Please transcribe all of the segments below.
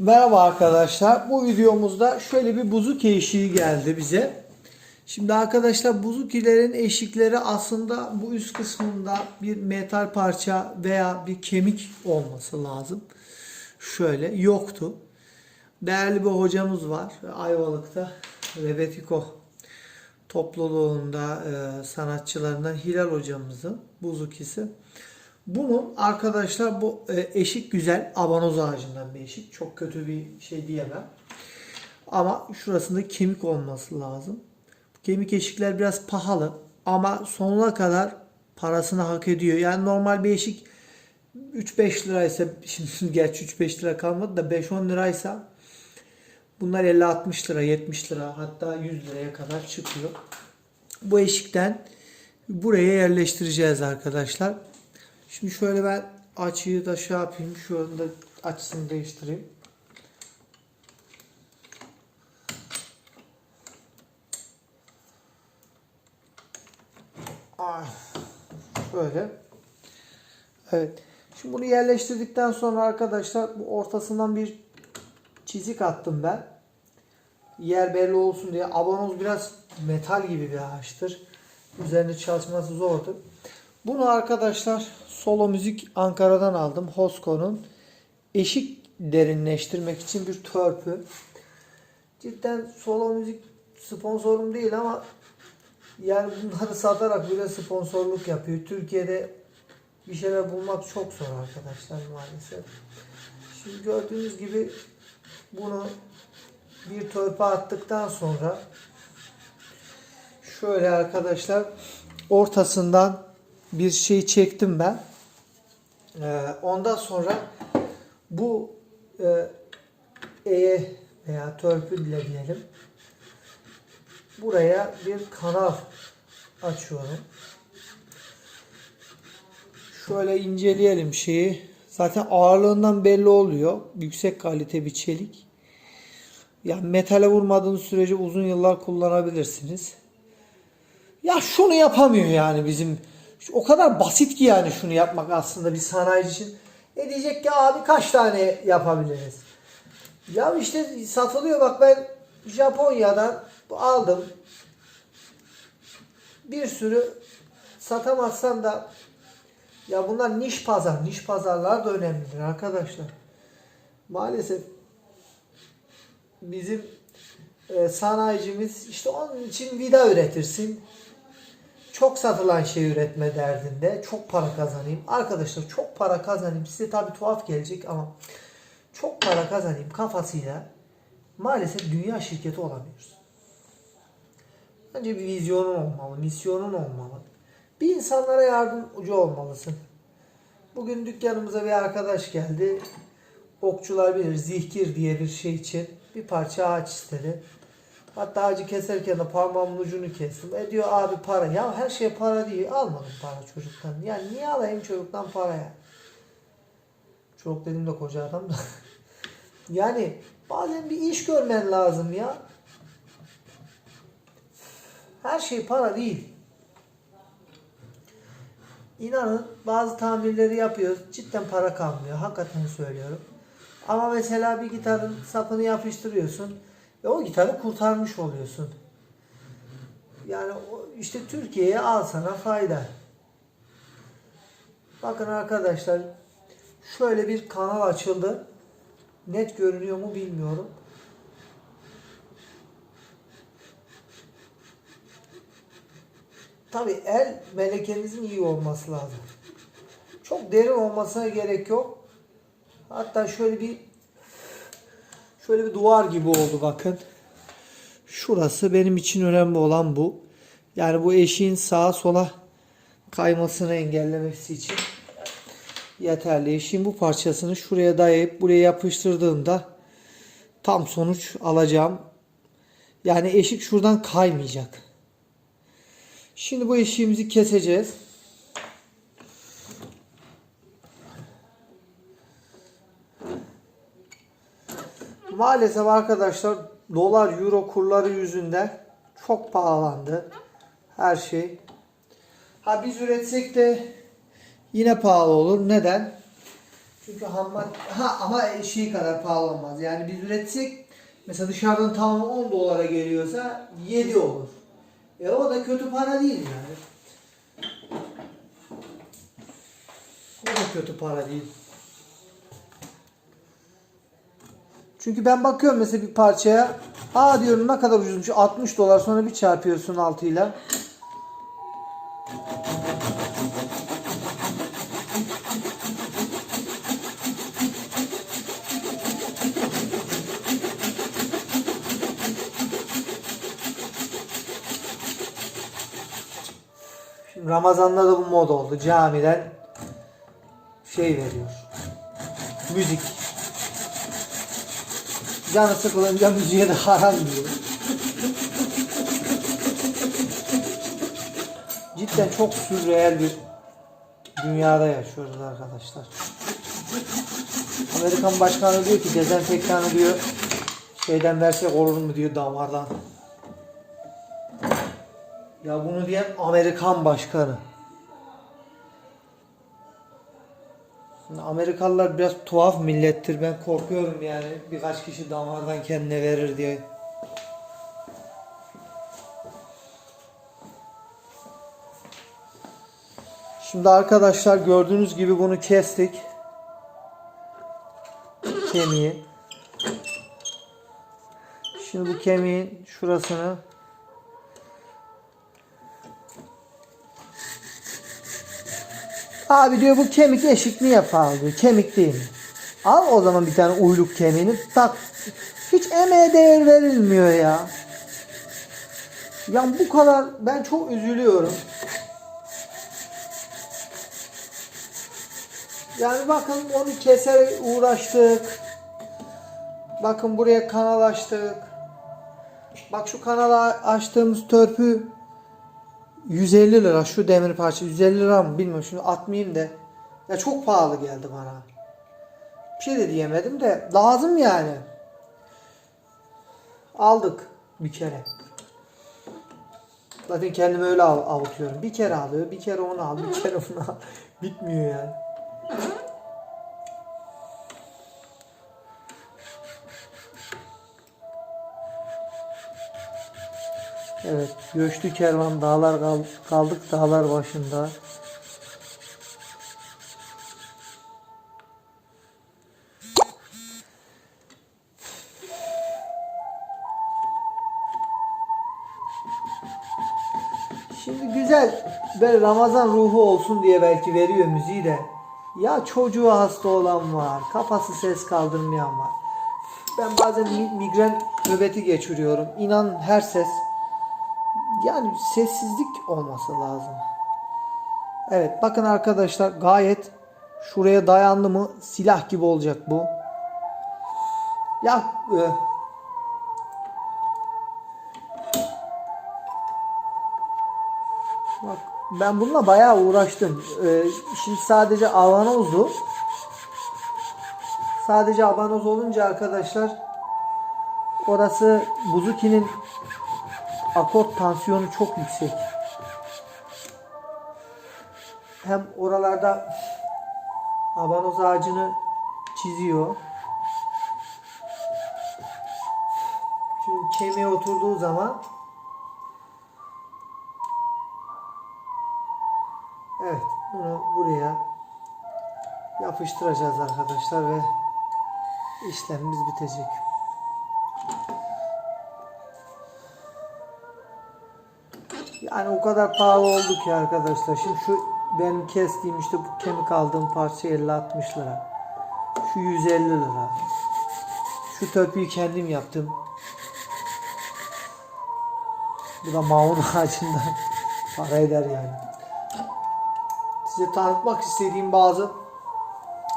Merhaba arkadaşlar. Bu videomuzda şöyle bir buzuki eşiği geldi bize. Şimdi arkadaşlar buzukilerin eşikleri aslında bu üst kısmında bir metal parça veya bir kemik olması lazım. Şöyle yoktu. Değerli bir hocamız var Ayvalık'ta. Rebetiko topluluğunda e, sanatçılarından Hilal hocamızın buzukisi. Bunun arkadaşlar bu e, eşik güzel abanoz ağacından bir eşik. Çok kötü bir şey diyemem. Ama şurasında kemik olması lazım. Kemik eşikler biraz pahalı ama sonuna kadar parasını hak ediyor. Yani normal bir eşik 3-5 liraysa şimdi gerçi 3-5 lira kalmadı da 5-10 liraysa bunlar 50-60 lira 70 lira hatta 100 liraya kadar çıkıyor. Bu eşikten buraya yerleştireceğiz arkadaşlar. Şimdi şöyle ben açıyı da şey yapayım. Şu anda açısını değiştireyim. Ay, Şöyle. Evet. Şimdi bunu yerleştirdikten sonra arkadaşlar bu ortasından bir çizik attım ben. Yer belli olsun diye. Abanoz biraz metal gibi bir ağaçtır. Üzerinde çalışması zordur. Bunu arkadaşlar Solo Müzik Ankara'dan aldım. Hosko'nun eşik derinleştirmek için bir törpü. Cidden Solo Müzik sponsorum değil ama yani bunları satarak bile sponsorluk yapıyor. Türkiye'de bir şeyler bulmak çok zor arkadaşlar maalesef. Şimdi gördüğünüz gibi bunu bir törpü attıktan sonra şöyle arkadaşlar ortasından bir şey çektim ben. Ee, ondan sonra bu e, E'ye veya törpü bile diyelim. Buraya bir kanal açıyorum. Şöyle inceleyelim şeyi. Zaten ağırlığından belli oluyor. Yüksek kalite bir çelik. Yani metale vurmadığınız sürece uzun yıllar kullanabilirsiniz. Ya şunu yapamıyor yani bizim. O kadar basit ki yani şunu yapmak aslında bir sanayici için. E diyecek ki abi kaç tane yapabiliriz? Ya işte satılıyor bak ben Japonya'dan aldım. Bir sürü satamazsan da ya bunlar niş pazar. Niş pazarlar da önemlidir arkadaşlar. Maalesef bizim e, sanayicimiz işte onun için vida üretirsin. Çok satılan şey üretme derdinde. Çok para kazanayım. Arkadaşlar çok para kazanayım. Size tabi tuhaf gelecek ama çok para kazanayım kafasıyla maalesef dünya şirketi olamıyoruz. Önce bir vizyonun olmalı, misyonun olmalı. Bir insanlara yardımcı olmalısın. Bugün dükkanımıza bir arkadaş geldi. Okçular bilir zihkir diye bir şey için bir parça ağaç istedi. Hatta ağacı keserken de parmağımın ucunu kestim. E diyor abi para. Ya her şey para değil. Almadım para çocuktan. Yani niye alayım çocuktan para ya? Çocuk dedim de koca adam da. yani bazen bir iş görmen lazım ya. Her şey para değil. İnanın bazı tamirleri yapıyoruz. Cidden para kalmıyor. Hakikaten söylüyorum. Ama mesela bir gitarın sapını yapıştırıyorsun. Ve o gitarı kurtarmış oluyorsun. Yani işte Türkiye'ye al sana fayda. Bakın arkadaşlar şöyle bir kanal açıldı. Net görünüyor mu bilmiyorum. Tabi el melekenizin iyi olması lazım. Çok derin olmasına gerek yok. Hatta şöyle bir şöyle bir duvar gibi oldu bakın. Şurası benim için önemli olan bu. Yani bu eşiğin sağa sola kaymasını engellemesi için yeterli. Eşiğin bu parçasını şuraya dayayıp buraya yapıştırdığımda tam sonuç alacağım. Yani eşik şuradan kaymayacak. Şimdi bu eşiğimizi keseceğiz. Maalesef arkadaşlar dolar euro kurları yüzünden çok pahalandı. Her şey. Ha biz üretsek de yine pahalı olur. Neden? Çünkü ham ha ama şey kadar pahalı olmaz. Yani biz üretsek mesela dışarıdan tamam 10 dolara geliyorsa 7 olur. E o da kötü para değil yani. O da kötü para değil. Çünkü ben bakıyorum mesela bir parçaya. Aa diyorum ne kadar ucuzmuş. 60 dolar sonra bir çarpıyorsun altıyla. Şimdi Ramazan'da da bu mod oldu. Camiden şey veriyor. Müzik. Canı sıkılınca müziğe de haram diyor. Cidden çok sürreel bir dünyada yaşıyoruz arkadaşlar. Amerikan başkanı diyor ki dezenfektanı diyor şeyden versek olur mu diyor damardan. Ya bunu diyen Amerikan başkanı. Şimdi Amerikalılar biraz tuhaf millettir. Ben korkuyorum yani birkaç kişi damardan kendine verir diye. Şimdi arkadaşlar gördüğünüz gibi bunu kestik. Kemiği. Şimdi bu kemiğin şurasını Abi diyor bu kemik eşik mi yapar diyor. Kemik değil mi? Al o zaman bir tane uyluk kemiğini tak. Hiç emeğe değer verilmiyor ya. Ya bu kadar ben çok üzülüyorum. Yani bakın onu keser uğraştık. Bakın buraya kanal açtık. Bak şu kanala açtığımız törpü 150 lira şu demir parça 150 lira mı bilmiyorum şunu atmayayım da ya çok pahalı geldi bana. Bir şey de diyemedim de lazım yani. Aldık bir kere. Zaten kendimi öyle av- avutuyorum. Bir kere alıyor, bir kere onu al, bir kere bunu al. Bitmiyor yani. Evet, göçlü kervan dağlar kal- kaldık dağlar başında. Şimdi güzel böyle Ramazan ruhu olsun diye belki veriyor müziği de. Ya çocuğu hasta olan var, kafası ses kaldırmayan var. Ben bazen mi- migren nöbeti geçiriyorum. İnan her ses yani sessizlik olması lazım. Evet bakın arkadaşlar gayet şuraya dayandı mı silah gibi olacak bu. Ya e, bak ben bununla bayağı uğraştım. E, şimdi sadece avanozdu. Sadece abanoz olunca arkadaşlar orası Buzuki'nin akort tansiyonu çok yüksek. Hem oralarda abanoz ağacını çiziyor. Şimdi kemiğe oturduğu zaman Evet bunu buraya yapıştıracağız arkadaşlar ve işlemimiz bitecek. Yani o kadar pahalı oldu ki arkadaşlar. Şimdi şu benim kestiğim işte bu kemik aldığım parça 50-60 lira. Şu 150 lira. Şu törpüyü kendim yaptım. Bu da maun ağacından para eder yani. Size tanıtmak istediğim bazı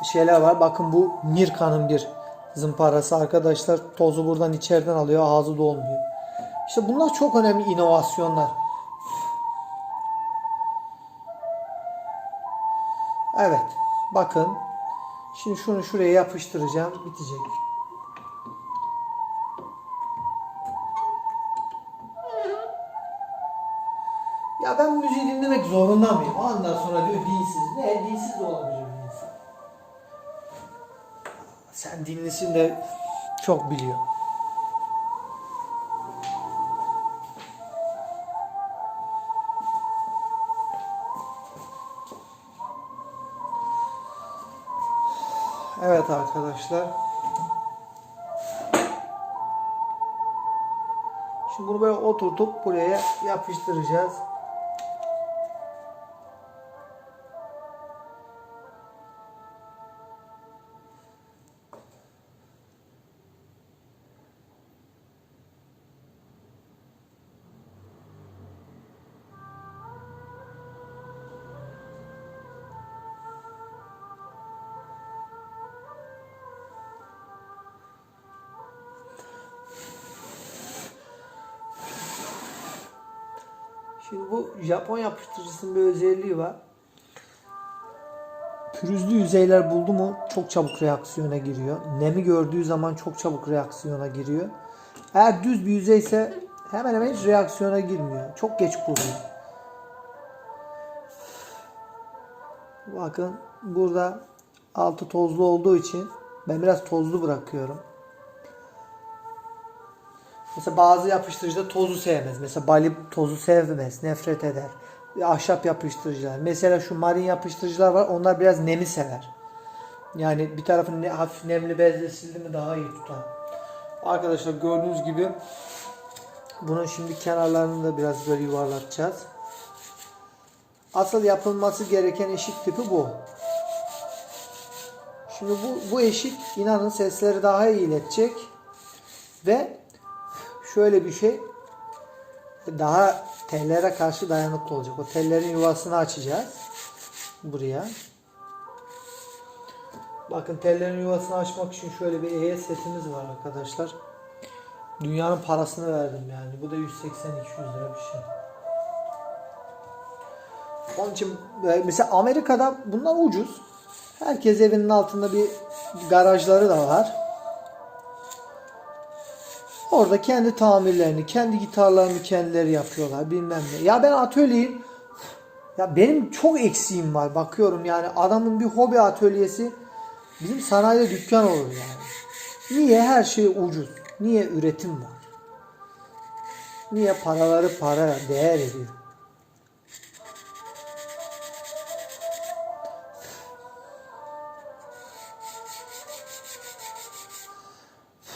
şeyler var. Bakın bu Mirka'nın bir zımparası arkadaşlar. Tozu buradan içeriden alıyor. Ağzı dolmuyor. İşte bunlar çok önemli inovasyonlar. Evet. Bakın. Şimdi şunu şuraya yapıştıracağım. Bitecek. Ya ben müziği dinlemek zorunda mıyım? Ondan sonra diyor dinsiz. Ne dinsiz de olabilir insan. Sen dinlisin de çok biliyor. Arkadaşlar. Şimdi bunu böyle oturtup buraya yapıştıracağız. Şimdi bu Japon yapıştırıcısının bir özelliği var. Pürüzlü yüzeyler buldu mu çok çabuk reaksiyona giriyor. Nemi gördüğü zaman çok çabuk reaksiyona giriyor. Eğer düz bir yüzeyse hemen hemen hiç reaksiyona girmiyor. Çok geç kuruyor. Bakın burada altı tozlu olduğu için ben biraz tozlu bırakıyorum. Mesela bazı yapıştırıcılar tozu sevmez. Mesela bali tozu sevmez, nefret eder. Ahşap yapıştırıcılar. Mesela şu marin yapıştırıcılar var. Onlar biraz nemi sever. Yani bir tarafını ne, hafif nemli bezle sildi mi daha iyi tutar. Arkadaşlar gördüğünüz gibi bunun şimdi kenarlarını da biraz böyle yuvarlatacağız. Asıl yapılması gereken eşik tipi bu. Şimdi bu, bu eşik inanın sesleri daha iyi iletecek. Ve şöyle bir şey daha tellere karşı dayanıklı olacak. O tellerin yuvasını açacağız. Buraya. Bakın tellerin yuvasını açmak için şöyle bir EYE setimiz var arkadaşlar. Dünyanın parasını verdim yani. Bu da 180-200 lira bir şey. Onun için e, mesela Amerika'da bunlar ucuz. Herkes evinin altında bir garajları da var. Orada kendi tamirlerini, kendi gitarlarını kendileri yapıyorlar bilmem ne. Ya ben atölyeyim. Ya benim çok eksiğim var. Bakıyorum yani adamın bir hobi atölyesi bizim sanayide dükkan olur yani. Niye her şey ucuz? Niye üretim var? Niye paraları para değer ediyor?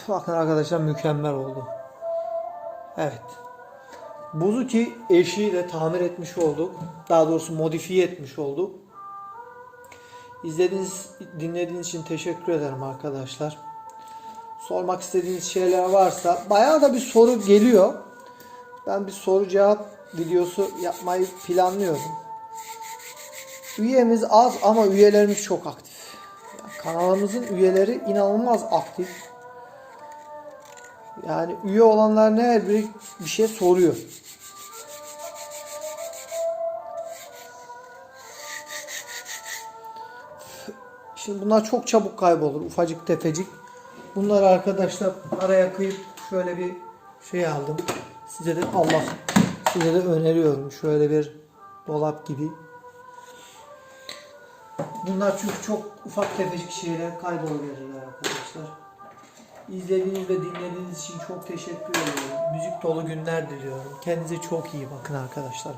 Bakın arkadaşlar mükemmel oldu. Evet. Buzuki eşiği de tamir etmiş olduk. Daha doğrusu modifiye etmiş olduk. İzlediğiniz, dinlediğiniz için teşekkür ederim arkadaşlar. Sormak istediğiniz şeyler varsa bayağı da bir soru geliyor. Ben bir soru cevap videosu yapmayı planlıyorum. Üyemiz az ama üyelerimiz çok aktif. Yani kanalımızın üyeleri inanılmaz aktif. Yani üye olanların her biri bir şey soruyor. Şimdi bunlar çok çabuk kaybolur. Ufacık tefecik. Bunları arkadaşlar araya kıyıp şöyle bir şey aldım. Size de Allah size de öneriyorum. Şöyle bir dolap gibi. Bunlar çünkü çok ufak tefecik şeyler kayboluverirler arkadaşlar. İzlediğiniz ve dinlediğiniz için çok teşekkür ediyorum. Müzik dolu günler diliyorum. Kendinize çok iyi bakın arkadaşlar.